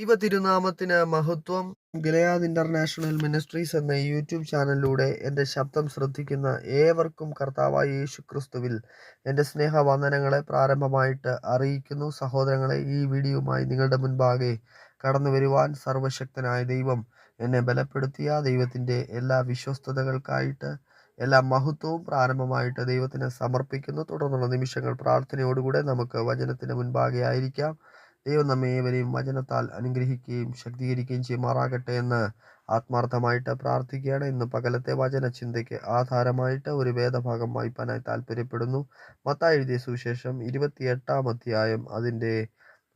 ദൈവ തിരുനാമത്തിന് മഹത്വം. ഗിലയാദ് ഇന്റർനാഷണൽ മിനിസ്ട്രീസ് എന്ന യൂട്യൂബ് ചാനലിലൂടെ എന്റെ ശബ്ദം ശ്രദ്ധിക്കുന്ന ഏവർക്കും കർത്താവായ യേശു ക്രിസ്തുവിൽ എന്റെ സ്നേഹവന്ദനങ്ങളെ പ്രാരംഭമായിട്ട് അറിയിക്കുന്നു. സഹോദരങ്ങളെ ഈ വീഡിയോയുമായി നിങ്ങളുടെ മുൻപാകെ കടന്നു വരുവാൻ സർവശക്തനായ ദൈവം എന്നെ ബലപ്പെടുത്തിയ. ദൈവത്തിന്റെ എല്ലാ വിശ്വസ്തതകൾക്കായിട്ട് എല്ലാ മഹത്വവും പ്രാരംഭമായിട്ട് ദൈവത്തിന് സമർപ്പിക്കുന്നു. തുടർന്നുള്ള നിമിഷങ്ങൾ പ്രാർത്ഥനയോടുകൂടെ നമുക്ക് വചനത്തിന് മുൻപാകെ ആയിരിക്കാം. ദൈവം നമ്മെ ഏവരെയും വചനത്താൽ അനുഗ്രഹിക്കുകയും ശക്തീകരിക്കുകയും ചെയ്യുമാറാകട്ടെ എന്ന് ആത്മാർത്ഥമായിട്ട് പ്രാർത്ഥിക്കുകയാണ്. ഇന്ന് പകലത്തെ വചന ചിന്തയ്ക്ക് ആധാരമായിട്ട് ഒരു വേദഭാഗം വായിപ്പാനായി താല്പര്യപ്പെടുന്നു മത്തായി എഴുതിയ സുവിശേഷം ഇരുപത്തിയെട്ടാം അധ്യായം അതിന്റെ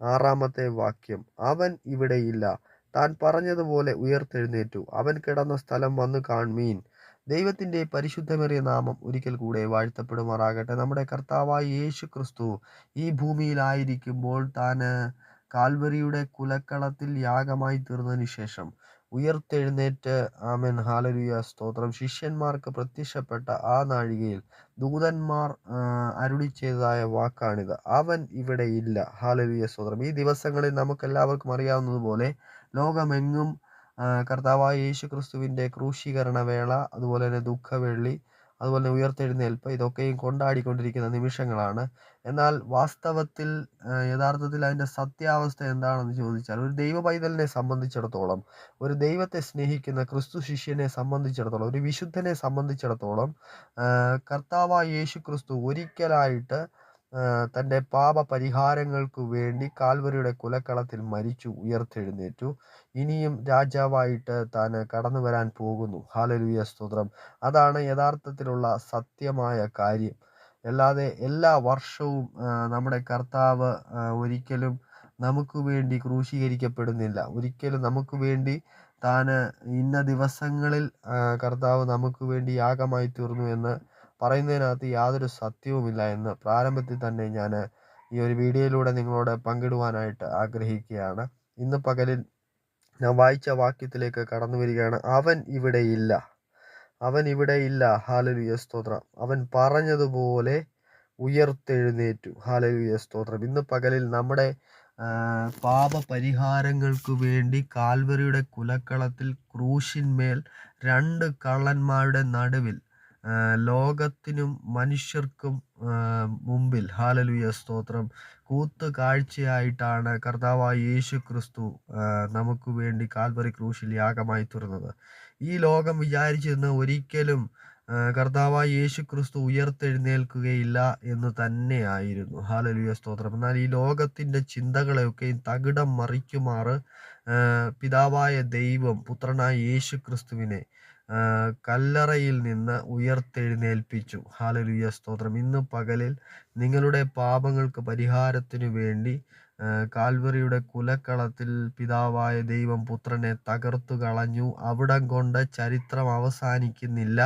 ആറാമത്തെ വാക്യം. അവൻ ഇവിടെയില്ല താൻ പറഞ്ഞതുപോലെ ഉയർത്തെഴുന്നേറ്റു. അവൻ കിടന്ന സ്ഥലം വന്നു കാൺമീൻ. ദൈവത്തിന്റെ പരിശുദ്ധമേറിയ നാമം ഒരിക്കൽ കൂടെ വാഴ്ത്തപ്പെടുമാറാകട്ടെ. നമ്മുടെ കർത്താവായ യേശു ക്രിസ്തു ഈ ഭൂമിയിലായിരിക്കുമ്പോൾ താൻ കാൽവരിയുടെ കുലക്കളത്തിൽ യാഗമായി തീർന്നതിന് ശേഷം ഉയർത്തെഴുന്നേറ്റ്. ആമൻ. ഹാലരുയ സ്തോത്രം. ശിഷ്യന്മാർക്ക് പ്രത്യക്ഷപ്പെട്ട ആ നാഴികയിൽ ദൂതന്മാർ അരുളി ചെയ്തതായ വാക്കാണിത്. അവൻ ഇവിടെ ഇല്ല. ഹാലരുയ സ്തോത്രം. ഈ ദിവസങ്ങളിൽ നമുക്കെല്ലാവർക്കും അറിയാവുന്നതുപോലെ ലോകമെങ്ങും കർത്താവായ യേശു ക്രിസ്തുവിന്റെ ക്രൂശീകരണ വേള അതുപോലെ തന്നെ ദുഃഖവെള്ളി അതുപോലെ തന്നെ ഉയർത്തെഴുന്നേൽപ്പ് ഇതൊക്കെയും കൊണ്ടാടിക്കൊണ്ടിരിക്കുന്ന നിമിഷങ്ങളാണ്. എന്നാൽ വാസ്തവത്തിൽ യഥാർത്ഥത്തിൽ അതിന്റെ സത്യാവസ്ഥ എന്താണെന്ന് ചോദിച്ചാൽ ഒരു ദൈവ പൈതലിനെ സംബന്ധിച്ചിടത്തോളം ഒരു ദൈവത്തെ സ്നേഹിക്കുന്ന ക്രിസ്തു ശിഷ്യനെ സംബന്ധിച്ചിടത്തോളം ഒരു വിശുദ്ധനെ സംബന്ധിച്ചിടത്തോളം കർത്താവായ യേശു ക്രിസ്തു ഒരിക്കലായിട്ട് തന്റെ പാപ പരിഹാരങ്ങൾക്കു വേണ്ടി കാൽവരിയുടെ കുലക്കളത്തിൽ മരിച്ചു ഉയർത്തെഴുന്നേറ്റു. ഇനിയും രാജാവായിട്ട് താൻ കടന്നു വരാൻ പോകുന്നു. ഹാലലുയ സ്തോത്രം. അതാണ് യഥാർത്ഥത്തിലുള്ള സത്യമായ കാര്യം. അല്ലാതെ എല്ലാ വർഷവും നമ്മുടെ കർത്താവ് ഒരിക്കലും നമുക്ക് വേണ്ടി ക്രൂശീകരിക്കപ്പെടുന്നില്ല. ഒരിക്കലും നമുക്ക് വേണ്ടി താൻ ഇന്ന ദിവസങ്ങളിൽ കർത്താവ് നമുക്ക് വേണ്ടി യാഗമായി തീർന്നു എന്ന് പറയുന്നതിനകത്ത് യാതൊരു സത്യവുമില്ല എന്ന് പ്രാരംഭത്തിൽ തന്നെ ഞാൻ ഈ ഒരു വീഡിയോയിലൂടെ നിങ്ങളോട് പങ്കിടുവാനായിട്ട് ആഗ്രഹിക്കുകയാണ്. ഇന്ന് പകലിൽ ഞാൻ വായിച്ച വാക്യത്തിലേക്ക് കടന്നു വരികയാണ്. അവൻ ഇവിടെ ഇല്ല. അവൻ ഇവിടെ ഇല്ല. ഹാലലുയ. സ്തോത്രം. അവൻ പറഞ്ഞതുപോലെ ഉയർത്തെഴുന്നേറ്റു. ഹാലലുയ. സ്തോത്രം. ഇന്ന് പകലിൽ നമ്മുടെ പാപപരിഹാരങ്ങൾക്ക് വേണ്ടി കാൽവരിയുടെ കുലക്കളത്തിൽ ക്രൂശിന്മേൽ രണ്ട് കള്ളന്മാരുടെ നടുവിൽ ലോകത്തിനും മനുഷ്യർക്കും മുമ്പിൽ ഹാലലുയ സ്തോത്രം കൂത്ത് കാഴ്ചയായിട്ടാണ് കർത്താവായ യേശു ക്രിസ്തു നമുക്ക് വേണ്ടി കാൽവറി ക്രൂശിൽ യാഗമായി തീർന്നത്. ഈ ലോകം വിചാരിച്ചിരുന്ന ഒരിക്കലും കർത്താവായ യേശു ക്രിസ്തു ഉയർത്തെഴുന്നേൽക്കുകയില്ല എന്ന് തന്നെയായിരുന്നു. ഹാലലുയ സ്തോത്രം. എന്നാൽ ഈ ലോകത്തിന്റെ ചിന്തകളെയൊക്കെയും തകിടം മറിക്കുമാറ് പിതാവായ ദൈവം പുത്രനായ യേശു ക്രിസ്തുവിനെ കല്ലറയിൽ നിന്ന് ഉയർത്തെഴുന്നേൽപ്പിച്ചു. ഹാലലുയ സ്തോത്രം. ഇന്ന് പകലിൽ നിങ്ങളുടെ പാപങ്ങൾക്ക് പരിഹാരത്തിനു വേണ്ടി കാൽവറിയുടെ കുലക്കളത്തിൽ പിതാവായ ദൈവം പുത്രനെ തകർത്തു കളഞ്ഞു. അവിടം കൊണ്ട് ചരിത്രം അവസാനിക്കുന്നില്ല.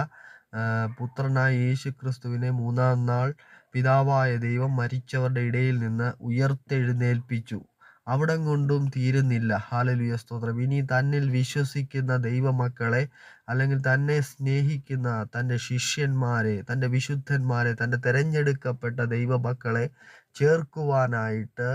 പുത്രനായ യേശു ക്രിസ്തുവിനെ മൂന്നാം നാൾ പിതാവായ ദൈവം മരിച്ചവരുടെ ഇടയിൽ നിന്ന് ഉയർത്തെഴുന്നേൽപ്പിച്ചു. അവിടം കൊണ്ടും തീരുന്നില്ല. ഹാലലുയ സ്തോത്രം. ഇനി തന്നിൽ വിശ്വസിക്കുന്ന ദൈവമക്കളെ അല്ലെങ്കിൽ തന്നെ സ്നേഹിക്കുന്ന തന്റെ ശിഷ്യന്മാരെ തന്റെ വിശുദ്ധന്മാരെ തന്റെ തിരഞ്ഞെടുക്കപ്പെട്ട ദൈവമക്കളെ ചേർക്കുവാനായിട്ട്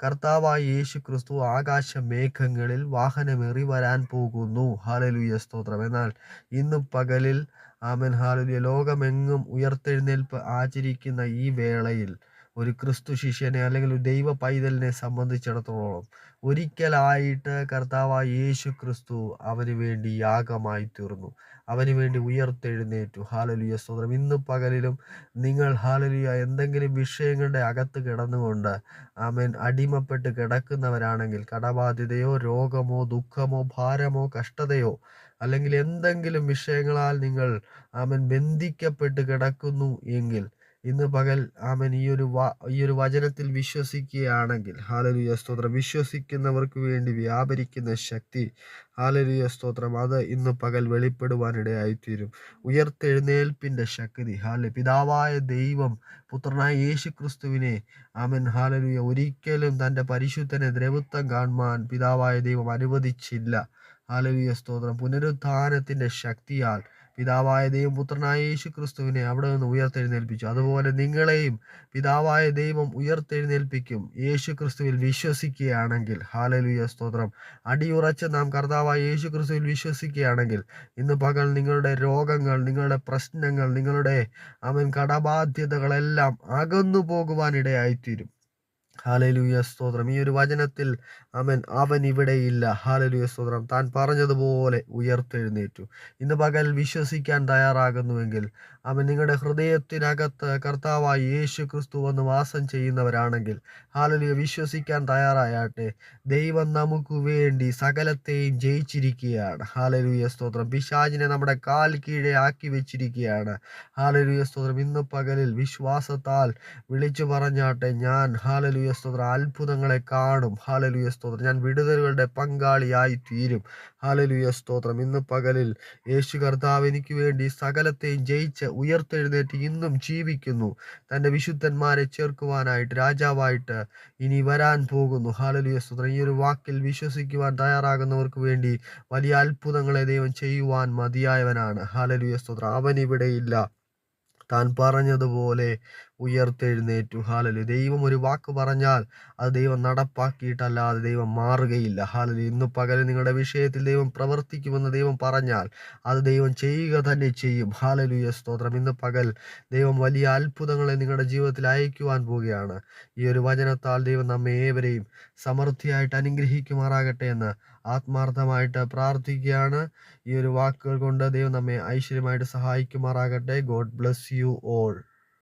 കർത്താവായ യേശു ക്രിസ്തു ആകാശ മേഘങ്ങളിൽ വാഹനമേറി വരാൻ പോകുന്നു. ഹാലലുയ സ്തോത്രം. എന്നാൽ ഇന്ന് പകലിൽ ആമൻ ഹാലലുയ ലോകമെങ്ങും ഉയർത്തെഴുന്നേൽപ്പ് ആചരിക്കുന്ന ഈ വേളയിൽ ഒരു ക്രിസ്തു ശിഷ്യനെ അല്ലെങ്കിൽ ഒരു ദൈവ പൈതലിനെ സംബന്ധിച്ചിടത്തോളം ഒരിക്കലായിട്ട് കർത്താവായ യേശു ക്രിസ്തു അവന് വേണ്ടി യാഗമായി തീർന്നു. അവന് വേണ്ടി ഉയർത്തെഴുന്നേറ്റു. ഹാലലുയ സ്തോത്രം. ഇന്ന് പകലിലും നിങ്ങൾ ഹാലലുയ എന്തെങ്കിലും വിഷയങ്ങളുടെ അകത്ത് കിടന്നുകൊണ്ട് ആമേൻ അടിമപ്പെട്ട് കിടക്കുന്നവരാണെങ്കിൽ കടബാധ്യതയോ രോഗമോ ദുഃഖമോ ഭാരമോ കഷ്ടതയോ അല്ലെങ്കിൽ എന്തെങ്കിലും വിഷയങ്ങളാൽ നിങ്ങൾ ആമൻ ബന്ധിക്കപ്പെട്ട് കിടക്കുന്നു എങ്കിൽ ഇന്ന് പകൽ ആമൻ ഈ ഒരു ഈ ഒരു വചനത്തിൽ വിശ്വസിക്കുകയാണെങ്കിൽ ഹാലലുയ സ്തോത്രം. വിശ്വസിക്കുന്നവർക്ക് വേണ്ടി വ്യാപരിക്കുന്ന ശക്തി ഹാലലുയ സ്തോത്രം. അത് ഇന്ന് പകൽ വെളിപ്പെടുവാനിടയായിത്തീരും. ഉയർത്തെഴുന്നേൽപ്പിന്റെ ശക്തി ഹാല പിതാവായ ദൈവം പുത്രനായ യേശു ക്രിസ്തുവിനെ ആമൻ ഹാലലുയ ഒരിക്കലും തന്റെ പരിശുദ്ധനെ ദ്രവത്വം കാണുവാൻ പിതാവായ ദൈവം അനുവദിച്ചില്ല. ഹാലലുയ സ്തോത്രം. പുനരുത്ഥാനത്തിന്റെ ശക്തിയാൽ പിതാവായ ദൈവം പുത്രനായ യേശു ക്രിസ്തുവിനെ അവിടെ നിന്ന് ഉയർത്തെഴുന്നേൽപ്പിച്ചു. അതുപോലെ നിങ്ങളെയും പിതാവായ ദൈവം ഉയർത്തെഴുന്നേൽപ്പിക്കും. യേശു ക്രിസ്തുവിൽ വിശ്വസിക്കുകയാണെങ്കിൽ ഹാലലുയ സ്തോത്രം. അടിയുറച്ച് നാം കർത്താവായ യേശു ക്രിസ്തുവിൽ വിശ്വസിക്കുകയാണെങ്കിൽ ഇന്ന് പകൽ നിങ്ങളുടെ രോഗങ്ങൾ നിങ്ങളുടെ പ്രശ്നങ്ങൾ നിങ്ങളുടെ അവൻ കടബാധ്യതകളെല്ലാം അകന്നു പോകുവാനിടയായിത്തീരും ഹാലലുയ സ്തോത്രം. ഈ ഒരു വചനത്തിൽ അവൻ അവൻ ഇവിടെയില്ല ഹാലലുയ സ്തോത്രം. താൻ പറഞ്ഞതുപോലെ ഉയർത്തെഴുന്നേറ്റു. ഇന്ന് പകൽ വിശ്വസിക്കാൻ തയ്യാറാകുന്നുവെങ്കിൽ അവൻ നിങ്ങളുടെ ഹൃദയത്തിനകത്ത് കർത്താവായി യേശു ക്രിസ്തു വന്ന് വാസം ചെയ്യുന്നവരാണെങ്കിൽ ഹാലലുയ വിശ്വസിക്കാൻ തയ്യാറായാട്ടെ. ദൈവം നമുക്ക് വേണ്ടി സകലത്തെയും ജയിച്ചിരിക്കുകയാണ്. ഹാലലുയ സ്തോത്രം. പിശാചിനെ നമ്മുടെ കാൽ കീഴെ ആക്കി വെച്ചിരിക്കുകയാണ്. ഹാലലുയ സ്തോത്രം. ഇന്ന് പകലിൽ വിശ്വാസത്താൽ വിളിച്ചു പറഞ്ഞാട്ടെ ഞാൻ ഹാലലുയ സ്തോത്രം. അത്ഭുതങ്ങളെ കാണും. ഹാലലുയ സ്തോത്രം. ഞാൻ വിടുതലുകളുടെ പങ്കാളിയായി തീരും ഹാലലുയ സ്തോത്രം. ഇന്ന് പകലിൽ യേശു കർത്താവ് എനിക്ക് വേണ്ടി സകലത്തെയും ജയിച്ച് ഉയർത്തെഴുന്നേറ്റ് ഇന്നും ജീവിക്കുന്നു. തന്റെ വിശുദ്ധന്മാരെ ചേർക്കുവാനായിട്ട് രാജാവായിട്ട് ഇനി വരാൻ പോകുന്നു. ഹാലലുയ സ്തോത്രം. ഈ ഒരു വാക്കിൽ വിശ്വസിക്കുവാൻ തയ്യാറാകുന്നവർക്ക് വേണ്ടി വലിയ അത്ഭുതങ്ങളെ ദൈവം ചെയ്യുവാൻ മതിയായവനാണ്. ഹാലലുയ സ്തോത്രം. അവൻ ഇവിടെയില്ല താൻ പറഞ്ഞതുപോലെ ഉയർത്തെഴുന്നേറ്റു. ഹാലലു ദൈവം ഒരു വാക്ക് പറഞ്ഞാൽ അത് ദൈവം നടപ്പാക്കിയിട്ടല്ലാതെ ദൈവം മാറുകയില്ല. ഹാലലു ഇന്ന് പകൽ നിങ്ങളുടെ വിഷയത്തിൽ ദൈവം പ്രവർത്തിക്കുമെന്ന് ദൈവം പറഞ്ഞാൽ അത് ദൈവം ചെയ്യുക തന്നെ ചെയ്യും. ഹാലലുയ സ്തോത്രം. ഇന്ന് പകൽ ദൈവം വലിയ അത്ഭുതങ്ങളെ നിങ്ങളുടെ ജീവിതത്തിൽ അയക്കുവാൻ പോവുകയാണ്. ഈ ഒരു വചനത്താൽ ദൈവം നമ്മെ ഏവരെയും സമൃദ്ധിയായിട്ട് അനുഗ്രഹിക്കുമാറാകട്ടെ എന്ന് ആത്മാർത്ഥമായിട്ട് പ്രാർത്ഥിക്കുകയാണ്. ഈ ഒരു വാക്കുകൾ കൊണ്ട് ദൈവം നമ്മെ ഐശ്വര്യമായിട്ട് സഹായിക്കുമാറാകട്ടെ. God bless you all